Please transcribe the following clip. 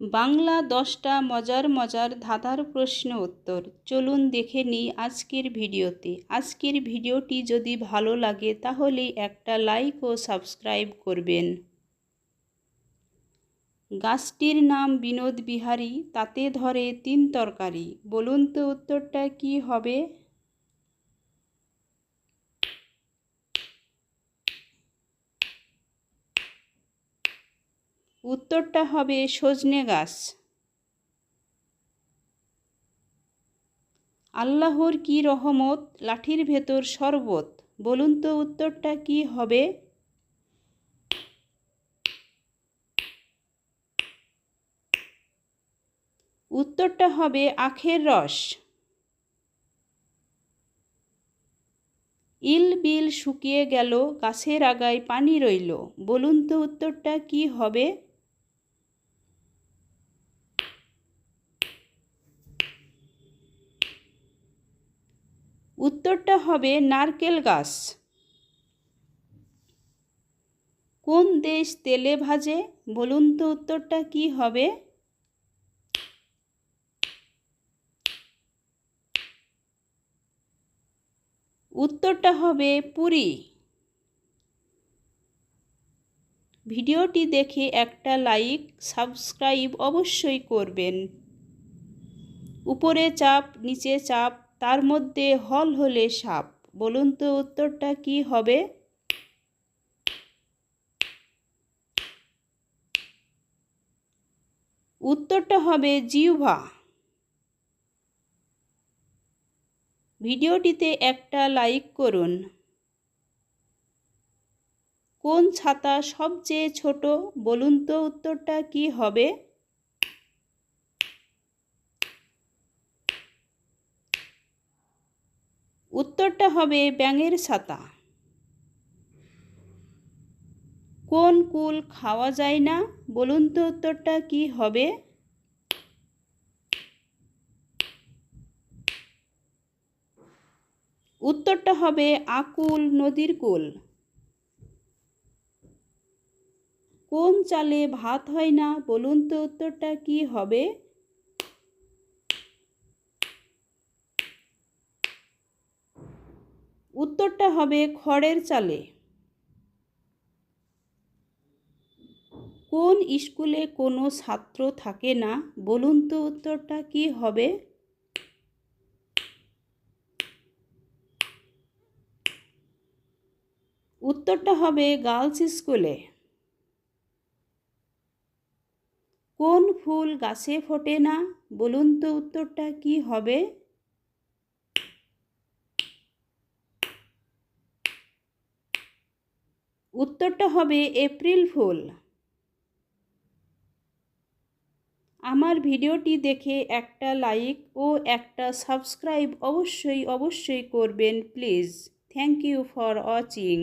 বাংলা দশটা মজার মজার ধাঁধার প্রশ্ন উত্তর। চলুন দেখে নিই আজকের ভিডিওতে। আজকের ভিডিওটি যদি ভালো লাগে তাহলে একটা লাইক ও সাবস্ক্রাইব করবেন। গাছটির নাম বিনোদ বিহারী, তাতে ধরে তিন তরকারি। বলুন তো উত্তরটা কি হবে? উত্তরটা হবে সজনে গাছ। আল্লাহর কি রহমত, লাঠির ভেতর শরবত? বলুন তো উত্তরটা কি হবে? উত্তরটা হবে আখের রস। ইল বিল শুকিয়ে গেল, গাছের আগায় পানি রইল। বলুন তো উত্তরটা কি হবে? উত্তরটা হবে নারকেল গাছ। কোন দেশ তেলে ভাজে? বলুন তো উত্তরটা কি হবে? উত্তরটা হবে পুরী। ভিডিওটি দেখে একটা লাইক, সাবস্ক্রাইব অবশ্যই করবেন। উপরে চাপ, নিচে চাপ তার মধ্যে হল হলে সাপ। বলুন তো উত্তরটা কি হবে? উত্তরটা হবে জিউভা ভিডিওটিতে একটা লাইক করুন। কোন ছাতা সবচেয়ে ছোট? বলুন তো উত্তরটা কি হবে? উত্তরটা হবে ব্যাঙের ছাতা। কোন কুল খাওয়া যায় না? বলুন তো উত্তরটা কি হবে? উত্তরটা হবে আকুল নদীর কুল। কোন চালে ভাত হয় না? বলুন তো উত্তরটা কি হবে? উত্তরটা হবে খড়ের চালে। কোন স্কুলে কোনো ছাত্র থাকে না? বলুন তো উত্তরটা কি হবে? উত্তরটা হবে গার্লস স্কুলে। কোন ফুল গাছে ফোটে না? বলুন তো উত্তরটা কি হবে? উত্তরটা হবে এপ্রিল ফুল। আমার ভিডিওটি দেখে একটা লাইক ও একটা সাবস্ক্রাইব অবশ্যই অবশ্যই করবেন, please. Thank you for watching.